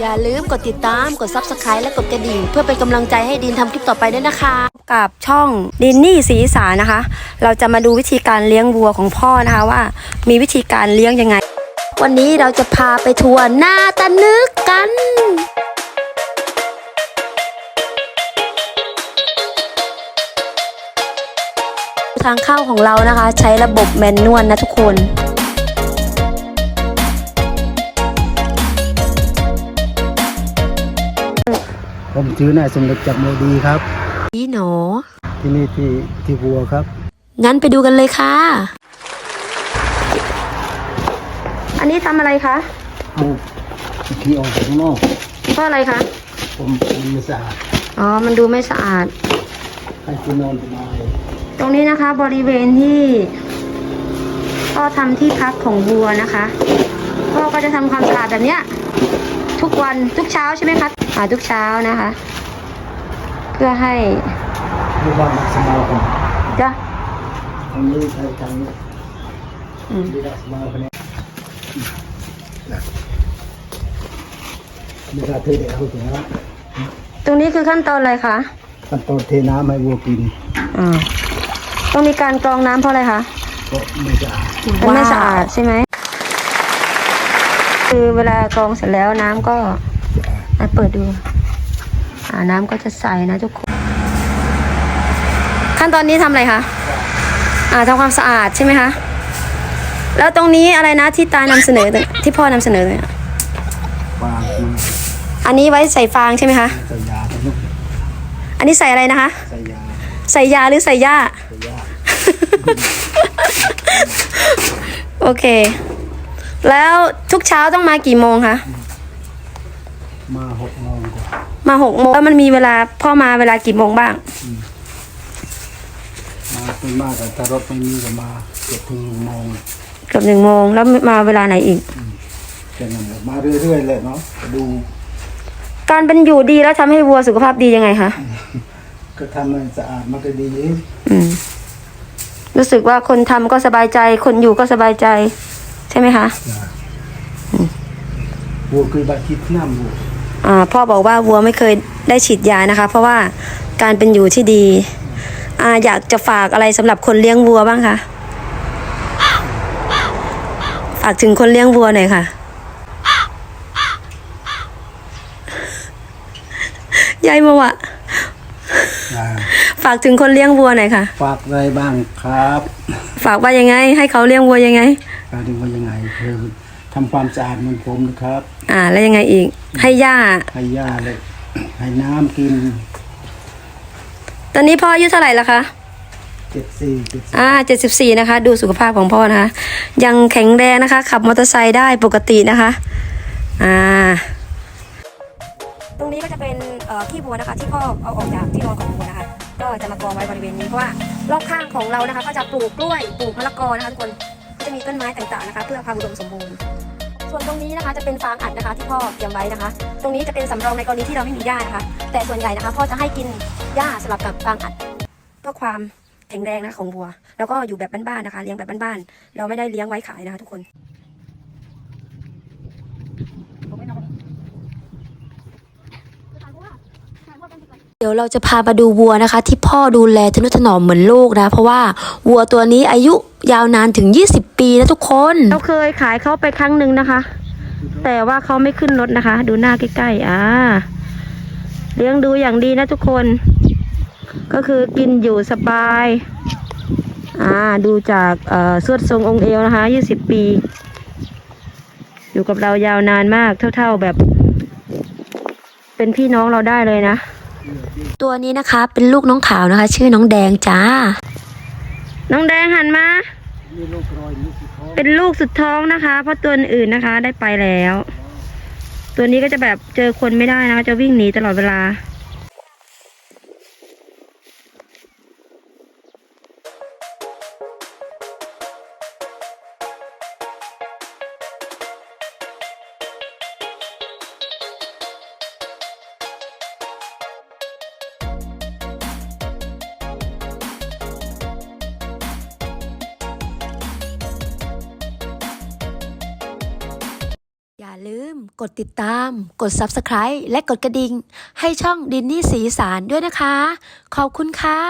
อย่าลืมกดติดตามกด subscribe และกดกระดิ่ง เพื่อเป็นกำลังใจให้ดินทำคลิปต่อไปด้วยนะคะ กับช่องดินนี่สีสานนะคะ เราจะมาดูวิธีการเลี้ยงวัวของพ่อนะคะว่า มีวิธีการเลี้ยงยังไง วันนี้เราจะพาไปทัวร์หน้าตะนึกกันทางเข้าของเรานะคะ ใช้ระบบแมนนวลนะทุกคน ผมชื่อนายสมเด็จจับโมดีครับ พี่หนอ ที่นี่ที่ที่วัวครับ งั้นไปดูกันเลยค่ะ อันนี้ทำอะไรคะเอาขี้ออกจากข้างนอกเพราะอะไรคะ ผมมันไม่สะอาดอ๋อ มันดูไม่สะอาด ให้คุณนอนสบายตรงนี้นะคะ บริเวณที่พ่อทำที่พักของวัวนะคะ พ่อก็จะทำความสะอาดแบบเนี้ย ทุกวันทุกเช้าใช่ไหมคะอ่าทุกเช้านะคะ เพื่อให้ดูบ้านรักสมาคมจ้ะทางนี้ใช้ทางนี้อืมดีรักสมาคมเนี่ยนี่ก็เทเดียวถึงแล้วตรงนี้คือขั้นตอนอะไรคะขั้นตอนเทน้ำให้วัวกินอ่าต้องมีการกรองน้ำเพราะอะไรคะก็ไม่สะอาดมันไม่สะอาดใช่ไหม คือเวลากรองเสร็จแล้วน้ำก็อะเปิดดูอ่าน้ำก็จะใสนะทุกคน ขั้นตอนนี้ทำอะไรคะอ่าทำความสะอาดใช่ไหมคะ แล้วตรงนี้อะไรนะที่ตานำเสนอที่พ่อนำเสนอเนี่ยฟางมาอันนี้ไว้ใส่ฟางใช่ไหมคะใส่ยาทั้งลูกอันนี้ใส่อะไรนะคะ ใส่ยาใส่ยาหรือใส่หญ้าใส่ยาโอเค แล้วทุกเช้าต้องมากี่โมงคะ มาหกโมงกว่ามาหกโมงแล้วมันมีเวลาพ่อมาเวลากี่โมงบ้าง มาเป็นมากแต่ถ้ารถไม่มีก็มาเกือบถึงหนึ่งโมงเกือบหนึ่งโมงแล้วมาเวลาไหนอีกแค่นั้นแหละมาเรื่อยๆเลยเนาะดูการเป็นอยู่ดีแล้วทำให้วัวสุขภาพดียังไงคะก็ทำให้สะอาดมันก็ดี อืม รู้สึกว่าคนทำก็สบายใจ คนอยู่ก็สบายใจ ใช่ไหมคะวัวคือบาคิดน้ำวัวอ่าพ่อบอกว่าวัวไม่เคยได้ฉีดยานะคะ เพราะว่าการเป็นอยู่ที่ดีอ่าอยากจะฝากอะไรสำหรับคนเลี้ยงวัวบ้างคะฝากถึงคนเลี้ยงวัวหน่อยค่ะ ยายมาวะอ่า ฝากถึงคนเลี้ยงวัวหน่อยค่ะ ฝากอะไรบ้างครับฝากว่ายังไง ให้เขาเลี้ยงวัวยังไง การดึงว่ายังไงคือทำความสะอาดเหมือนผมนะครับ อ่า แล้วยังไงอีก ให้ย่า ให้หญ้าเลยให้น้ำกินตอนนี้พ่ออายุเท่าไหร่ละคะ เจ็ดสี่เจ็ดสี่อ่าเจ็ดสิบสี่นะคะ ดูสุขภาพของพ่อนะคะ ยังแข็งแรงนะคะ ขับมอเตอร์ไซค์ได้ปกตินะคะ อ่า ตรงนี้ก็จะเป็นเอ่อขี้วัวนะคะ ที่พ่อเอาออกจากที่นอนของวัวนะคะ ก็จะมากองไว้บริเวณนี้เพราะว่ารอบข้างของเรานะคะก็จะปลูกกล้วยปลูกมะละกอนะคะทุกคนก็จะมีต้นไม้ต่างๆนะคะเพื่อความอุดมสมบูรณ์ ส่วนตรงนี้นะคะจะเป็นฟางอัดนะคะที่พ่อเตรียมไว้นะคะ ตรงนี้จะเป็นสำรองในกรณีที่เราไม่มีหญ้านะคะ แต่ส่วนใหญ่นะคะพ่อจะให้กินหญ้าสลับกับฟางอัดเพื่อความแข็งแรงนะของวัว แล้วก็อยู่แบบบ้านๆนะคะ เลี้ยงแบบบ้านๆเราไม่ได้เลี้ยงไว้ขายนะคะทุกคน เดี๋ยวเราจะพามาดูวัวนะคะ ที่พ่อดูแลทนุถนอมเหมือนลูกนะ เพราะว่าวัวตัวนี้อายุยาวนานถึง 20 ปีนะทุกคนเราเคยขายเขาไปครั้งหนึ่งนะคะ แต่ว่าเขาไม่ขึ้นรถนะคะ ดูหน้าใกล้ๆอ่าเลี้ยงดูอย่างดีนะทุกคน ก็คือกินอยู่สบายอ่าดูจากเอ่อสวดทรงองค์เอวนะคะยี่สิบปี อยู่กับเรายาวนานมากเท่า ๆแบบ เป็นพี่น้องเราได้เลยนะ ตัวนี้นะคะเป็นลูกน้องขาวนะคะ ชื่อน้องแดงจ้า น้องแดงหันมาเป็นลูกสุดท้องนะคะ เพราะตัวอื่นนะคะได้ไปแล้ว ตัวนี้ก็จะแบบเจอคนไม่ได้นะจะวิ่งหนีตลอดเวลา อย่าลืมกดติดตาม กด Subscribe และกดกระดิ่ง ให้ช่องดินนี่สีสารด้วยนะคะ ขอบคุณค่ะ